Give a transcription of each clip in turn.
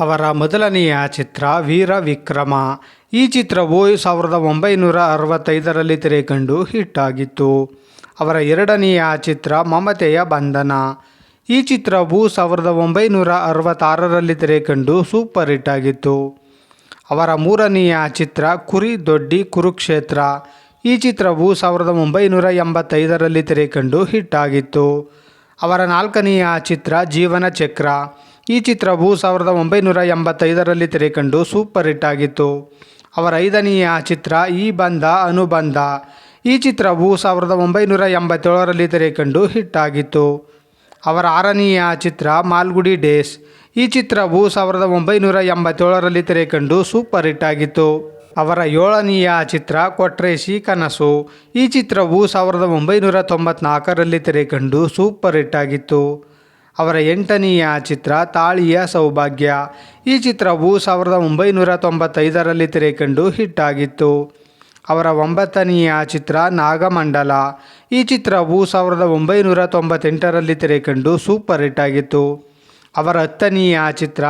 ಅವರ ಮೊದಲನೆಯ ಚಿತ್ರ ವೀರ ವಿಕ್ರಮ ಈ ಚಿತ್ರವು ಸಾವಿರದ ಒಂಬೈನೂರ ಅರವತ್ತೈದರಲ್ಲಿ ತೆರೆಕಂಡು ಹಿಟ್ ಆಗಿತ್ತು. ಅವರ ಎರಡನೆಯ ಚಿತ್ರ ಮಮತೆಯ ಬಂಧನ. ಈ ಚಿತ್ರವು ಸಾವಿರದ ಒಂಬೈನೂರ ಅರವತ್ತಾರರಲ್ಲಿ ತೆರೆಕಂಡು ಸೂಪರ್ ಹಿಟ್ ಆಗಿತ್ತು. ಅವರ ಮೂರನೆಯ ಚಿತ್ರ ಕುರಿ ದೊಡ್ಡಿ ಕುರುಕ್ಷೇತ್ರ. ಈ ಚಿತ್ರವು ಸಾವಿರದ ಒಂಬೈನೂರ ಎಂಬತ್ತೈದರಲ್ಲಿ ತೆರೆಕಂಡು ಹಿಟ್ ಆಗಿತ್ತು. ಅವರ ನಾಲ್ಕನೆಯ ಚಿತ್ರ ಜೀವನ ಚಕ್ರ ಈ ಚಿತ್ರವು ಸಾವಿರದ ಒಂಬೈನೂರ ಎಂಬತ್ತೈದರಲ್ಲಿ ತೆರೆಕಂಡು ಸೂಪರ್ ಹಿಟ್ ಆಗಿತ್ತು. ಅವರ ಐದನೆಯ ಚಿತ್ರ ಈ ಬಂಧ ಅನುಬಂಧ. ಈ ಚಿತ್ರವು ಸಾವಿರದ ಒಂಬೈನೂರ ಎಂಬತ್ತೇಳರಲ್ಲಿ ತೆರೆಕಂಡು ಹಿಟ್ ಆಗಿತ್ತು. ಅವರ ಆರನೆಯ ಚಿತ್ರ ಮಾಲ್ಗುಡಿ ಡೇಸ್. ಈ ಚಿತ್ರವು ಸಾವಿರದ ಒಂಬೈನೂರ ಎಂಬತ್ತೇಳರಲ್ಲಿ ತೆರೆಕಂಡು ಸೂಪರ್ ಹಿಟ್ ಆಗಿತ್ತು. ಅವರ ಏಳನೆಯ ಚಿತ್ರ ಕೊಟ್ರೇಶಿ ಕನಸು. ಈ ಚಿತ್ರವು ಸಾವಿರದ ಒಂಬೈನೂರ ತೊಂಬತ್ನಾಲ್ಕರಲ್ಲಿ ತೆರೆಕಂಡು ಸೂಪರ್ ಹಿಟ್ ಆಗಿತ್ತು. ಅವರ ಎಂಟನೆಯ ಚಿತ್ರ ತಾಳಿಯ ಸೌಭಾಗ್ಯ. ಈ ಚಿತ್ರವು ಸಾವಿರದ ಒಂಬೈನೂರ ತೊಂಬತ್ತೈದರಲ್ಲಿ ತೆರೆಕಂಡು ಹಿಟ್ ಆಗಿತ್ತು. ಅವರ ಒಂಬತ್ತನೆಯ ಚಿತ್ರ ನಾಗಮಂಡಲ. ಈ ಚಿತ್ರವು ಸಾವಿರದ ಒಂಬೈನೂರ ತೊಂಬತ್ತೆಂಟರಲ್ಲಿ ತೆರೆಕಂಡು ಸೂಪರ್ ಹಿಟ್ ಆಗಿತ್ತು. ಅವರ ಹತ್ತನೆಯ ಚಿತ್ರ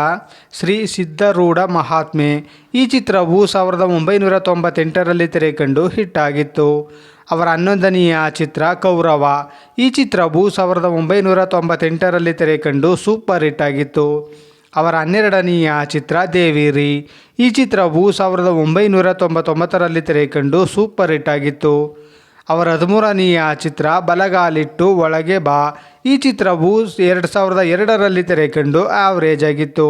ಶ್ರೀ ಸಿದ್ಧರೂಢ ಮಹಾತ್ಮೆ. ಈ ಚಿತ್ರವು ಸಾವಿರದ ಒಂಬೈನೂರ ತೊಂಬತ್ತೆಂಟರಲ್ಲಿ ತೆರೆಕಂಡು ಹಿಟ್ ಆಗಿತ್ತು. ಅವರ ಹನ್ನೊಂದನೆಯ ಚಿತ್ರ ಕೌರವ. ಈ ಚಿತ್ರವು ಸಾವಿರದ ಒಂಬೈನೂರ ತೊಂಬತ್ತೆಂಟರಲ್ಲಿ ತೆರೆಕಂಡು ಸೂಪರ್ ಹಿಟ್ ಆಗಿತ್ತು. ಅವರ ಹನ್ನೆರಡನೆಯ ಚಿತ್ರ ದೇವಿರಿ. ಈ ಚಿತ್ರವು ಸಾವಿರದ ಒಂಬೈನೂರ ತೊಂಬತ್ತೊಂಬತ್ತರಲ್ಲಿ ತೆರೆಕಂಡು ಸೂಪರ್ ಹಿಟ್ ಆಗಿತ್ತು. ಅವರ ಹದಿಮೂರನೆಯ ಚಿತ್ರ ಬಲಗಾಲಿಟ್ಟು ಒಳಗೆ ಬಾ. ಈ ಚಿತ್ರವು ಎರಡು ಸಾವಿರದ ಎರಡರಲ್ಲಿ ತೆರೆಕಂಡು ಆವರೇಜ್ ಆಗಿತ್ತು.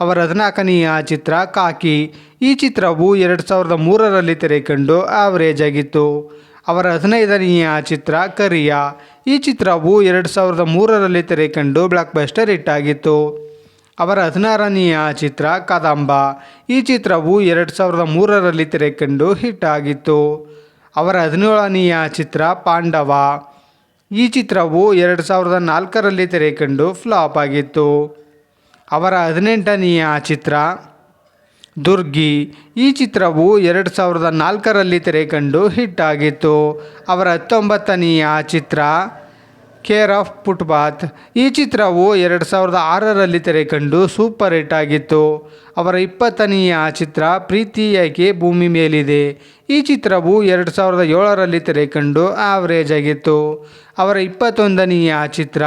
ಅವರ ಹದಿನಾಲ್ಕನೆಯ ಚಿತ್ರ ಕಾಕಿ. ಈ ಚಿತ್ರವು ಎರಡು ಸಾವಿರದ ಮೂರರಲ್ಲಿ ತೆರೆಕಂಡು ಆವರೇಜ್ ಆಗಿತ್ತು. ಅವರ ಹದಿನೈದನೆಯ ಚಿತ್ರ ಕರಿಯ. ಈ ಚಿತ್ರವು ಎರಡು ಸಾವಿರದ ಮೂರರಲ್ಲಿ ತೆರೆಕಂಡು ಬ್ಲಾಕ್ ಬಸ್ಟರ್ ಹಿಟ್ ಆಗಿತ್ತು ಅವರ ಹದಿನಾರನೆಯ ಚಿತ್ರ ಕದಂಬ. ಈ ಚಿತ್ರವು ಎರಡು ಸಾವಿರದ ಮೂರರಲ್ಲಿ ತೆರೆಕಂಡು ಹಿಟ್ ಆಗಿತ್ತು ಅವರ ಹದಿನೇಳನೆಯ ಚಿತ್ರ ಪಾಂಡವ. ಈ ಚಿತ್ರವು ಎರಡು ಸಾವಿರದ ನಾಲ್ಕರಲ್ಲಿ ತೆರೆಕಂಡು ಫ್ಲಾಪ್ ಆಗಿತ್ತು. ಅವರ ಹದಿನೆಂಟನೆಯ ಚಿತ್ರ ದುರ್ಗಿ ಈ ಚಿತ್ರವು ಎರಡು ಸಾವಿರದ ನಾಲ್ಕರಲ್ಲಿ ತೆರೆಕಂಡು ಹಿಟ್ ಆಗಿತ್ತು. ಅವರ ಹತ್ತೊಂಬತ್ತನೆಯ ಚಿತ್ರ ಕೇರ್ ಆಫ್ ಪುಟ್ಬಾತ್. ಈ ಚಿತ್ರವು ಎರಡು ಸಾವಿರದ ಆರರಲ್ಲಿ ತೆರೆಕಂಡು ಸೂಪರ್ ಹಿಟ್ ಆಗಿತ್ತು. ಅವರ ಇಪ್ಪತ್ತನೆಯ ಚಿತ್ರ ಪ್ರೀತಿ ಯಾಕೆ ಭೂಮಿ ಮೇಲಿದೆ? ಈ ಚಿತ್ರವು ಎರಡು ಸಾವಿರದ ಏಳರಲ್ಲಿ ತೆರೆಕಂಡು ಆವರೇಜ್ ಆಗಿತ್ತು. ಅವರ ಇಪ್ಪತ್ತೊಂದನೆಯ ಚಿತ್ರ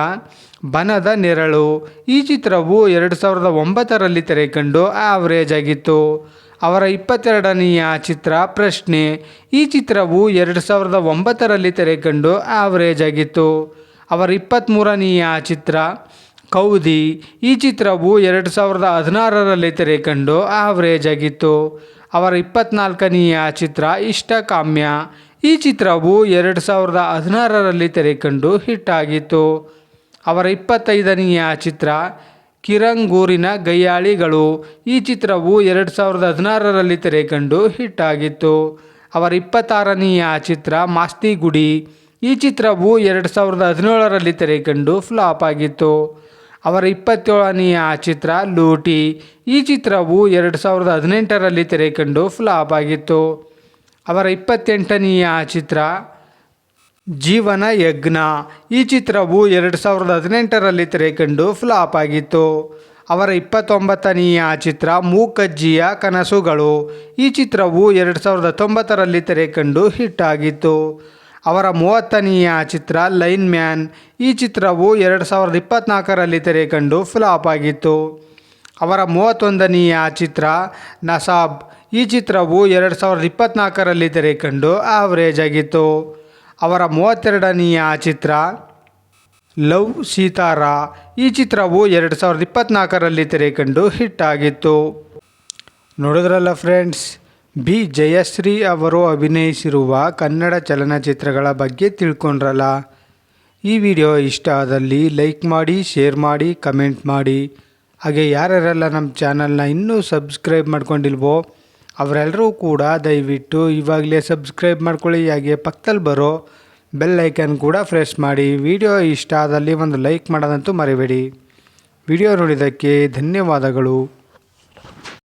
ಬನದ ನೆರಳು. ಈ ಚಿತ್ರವು ಎರಡು ಸಾವಿರದ ಒಂಬತ್ತರಲ್ಲಿ ತೆರೆಕಂಡು ಆವರೇಜ್ ಆಗಿತ್ತು. ಅವರ ಇಪ್ಪತ್ತೆರಡನೆಯ ಚಿತ್ರ ಪ್ರಶ್ನೆ. ಈ ಚಿತ್ರವು ಎರಡು ಸಾವಿರದ ಒಂಬತ್ತರಲ್ಲಿ ತೆರೆಕಂಡು ಆವರೇಜ್ ಆಗಿತ್ತು. ಅವರ ಇಪ್ಪತ್ತ್ಮೂರನೆಯ ಚಿತ್ರ, ಕೌದಿ. ಈ ಚಿತ್ರವು ಎರಡು ಸಾವಿರದ ಹದಿನಾರರಲ್ಲಿ ತೆರೆಕಂಡು ಆವ್ರೇಜ್ ಆಗಿತ್ತು ಅವರ ಇಪ್ಪತ್ನಾಲ್ಕನೆಯ ಚಿತ್ರ ಇಷ್ಟಕಾಮ್ಯ. ಈ ಚಿತ್ರವು ಎರಡು ಸಾವಿರದ ಹದಿನಾರರಲ್ಲಿ ತೆರೆಕಂಡು ಹಿಟ್ ಆಗಿತ್ತು ಅವರ ಇಪ್ಪತ್ತೈದನೆಯ ಚಿತ್ರ, ಕಿರಂಗೂರಿನ ಗಯ್ಯಾಳಿಗಳು ಈ ಚಿತ್ರವು ಎರಡು ಸಾವಿರದ ಹದಿನಾರರಲ್ಲಿ ತೆರೆಕಂಡು ಹಿಟ್ ಆಗಿತ್ತು ಅವರ ಇಪ್ಪತ್ತಾರನೆಯ ಚಿತ್ರ ಮಾಸ್ತಿಗುಡಿ. ಈ ಚಿತ್ರವು ಎರಡು ಸಾವಿರದ ಹದಿನೇಳರಲ್ಲಿ ತೆರೆಕಂಡು ಫ್ಲಾಪ್ ಆಗಿತ್ತು. ಅವರ ಇಪ್ಪತ್ತೇಳನೆಯ ಚಿತ್ರ ಲೂಟಿ. ಈ ಚಿತ್ರವು ಎರಡು ಸಾವಿರದ ಹದಿನೆಂಟರಲ್ಲಿ ತೆರೆಕಂಡು ಫ್ಲಾಪ್ ಆಗಿತ್ತು. ಅವರ ಇಪ್ಪತ್ತೆಂಟನೆಯ ಚಿತ್ರ ಜೀವನ ಯಜ್ಞ. ಈ ಚಿತ್ರವು ಎರಡು ಸಾವಿರದ ಹದಿನೆಂಟರಲ್ಲಿ ತೆರೆಕಂಡು ಫ್ಲಾಪ್ ಆಗಿತ್ತು. ಅವರ ಇಪ್ಪತ್ತೊಂಬತ್ತನೆಯ ಚಿತ್ರ ಮೂಕಜ್ಜಿಯ ಕನಸುಗಳು. ಈ ಚಿತ್ರವು ಎರಡು ಸಾವಿರದ ಹತ್ತೊಂಬತ್ತರಲ್ಲಿ ತೆರೆಕಂಡು ಹಿಟ್ ಆಗಿತ್ತು. ಅವರ ಮೂವತ್ತನೆಯ ಚಿತ್ರ ಲೈನ್ ಮ್ಯಾನ್. ಈ ಚಿತ್ರವು ಎರಡು ಸಾವಿರದ ಇಪ್ಪತ್ತ್ನಾಲ್ಕರಲ್ಲಿ ತೆರೆಕಂಡು ಫ್ಲಾಪ್ ಆಗಿತ್ತು. ಅವರ ಮೂವತ್ತೊಂದನೆಯ ಚಿತ್ರ ನಸಾಬ್. ಈ ಚಿತ್ರವು ಎರಡು ಸಾವಿರದ ಇಪ್ಪತ್ತ್ನಾಲ್ಕರಲ್ಲಿ ತೆರೆಕಂಡು ಆವರೇಜ್ ಆಗಿತ್ತು. ಅವರ ಮೂವತ್ತೆರಡನೆಯ ಚಿತ್ರ ಲವ್ ಸೀತಾರ. ಈ ಚಿತ್ರವು ಎರಡು ಸಾವಿರದ ಇಪ್ಪತ್ತ್ನಾಲ್ಕರಲ್ಲಿ ತೆರೆಕಂಡು ಹಿಟ್ ಆಗಿತ್ತು. ನೋಡಿದ್ರಲ್ಲ ಫ್ರೆಂಡ್ಸ್ ಬಿ. ಜಯಶ್ರೀ ಅವರು ಅಭಿನಯಿಸಿರುವ ಕನ್ನಡ ಚಲನಚಿತ್ರಗಳ ಬಗ್ಗೆ ತಿಳ್ಕೊಂಡ್ರಲ್ಲ? ಈ ವಿಡಿಯೋ ಇಷ್ಟ ಆದಲ್ಲಿ ಲೈಕ್ ಮಾಡಿ, ಶೇರ್ ಮಾಡಿ, ಕಮೆಂಟ್ ಮಾಡಿ. ಹಾಗೆ ಯಾರ್ಯಾರೆಲ್ಲ ನಮ್ಮ ಚಾನಲ್ನ ಇನ್ನೂ ಸಬ್ಸ್ಕ್ರೈಬ್ ಮಾಡ್ಕೊಂಡಿಲ್ವೋ, ಅವರೆಲ್ಲರೂ ಕೂಡ ದಯವಿಟ್ಟು ಇವಾಗಲೇ ಸಬ್ಸ್ಕ್ರೈಬ್ ಮಾಡ್ಕೊಳ್ಳಿ. ಹಾಗೆ ಪಕ್ಕದಲ್ಲಿ ಬರೋ ಬೆಲ್ ಐಕನ್ ಕೂಡ ಪ್ರೆಸ್ ಮಾಡಿ. ವಿಡಿಯೋ ಇಷ್ಟ ಆದಲ್ಲಿ ಒಂದು ಲೈಕ್ ಮಾಡೋದಂತೂ ಮರಿಬೇಡಿ. ವಿಡಿಯೋ ನೋಡಿದ್ದಕ್ಕೆ ಧನ್ಯವಾದಗಳು.